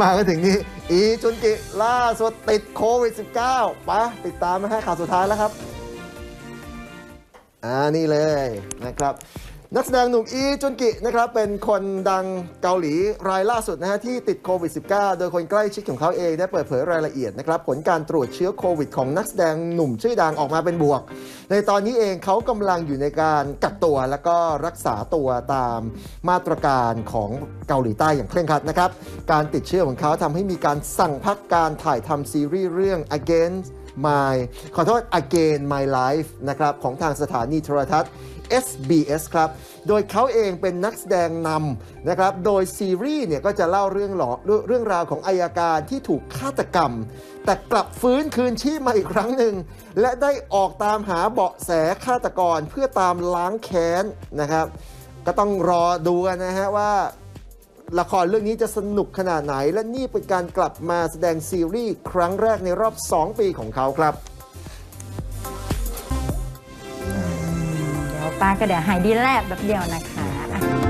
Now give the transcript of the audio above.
มาก็ถึงนี่อีจุนกิล่าสุดติดโควิด -19 ไปะติดตามนะฮะข่าวสุดท้ายแล้วครับ อ่านี่เลยนะครับ นักแสดงหนุ่มอีจุนกินะครับเป็นคนดังเกาหลีรายล่าสุดนะฮะที่ติดโควิด -19 โดยคนใกล้ชิดของเขาเองได้เปิดเผยรายละเอียดนะครับผลการตรวจเชื้อโควิดของนักแสดงหนุ่มชื่อดังออกมาเป็นบวก ในตอนนี้เองเขากำลังอยู่ในการกักตัวแล้วก็รักษาตัวตามมาตรการของเกาหลีใต้อย่างเคร่งครัดนะครับการติดเชื้อของเขาทำให้มีการสั่งพักการถ่ายทำซีรีส์เรื่อง Against My ขอโทษ Again My Life นะครับของทางสถานีโทรทัศน์ SBS ครับ โดยเขาเองเป็นนักแสดงนำนะครับ โดยซีรีส์เนี่ยก็จะเล่าเรื่องหลอเรื่องเรื่องราวของอายการที่ถูกฆาตกรรม แต่กลับฟื้นคืนชีพมาอีกครั้งหนึ่ง และได้ออกตามหาเบาะแสฆาตกรเพื่อตามล้างแค้นนะครับ ก็ต้องรอดูกันนะฮะว่า ละครเรื่องนี้จะสนุกขนาดไหน และนี่เป็นการกลับมาแสดงซีรีส์ครั้งแรกในรอบ 2 ปีของเขาครับเดี๋ยวป้าก็เดี๋ยวหายดีแลบแบบเดียวนะคะ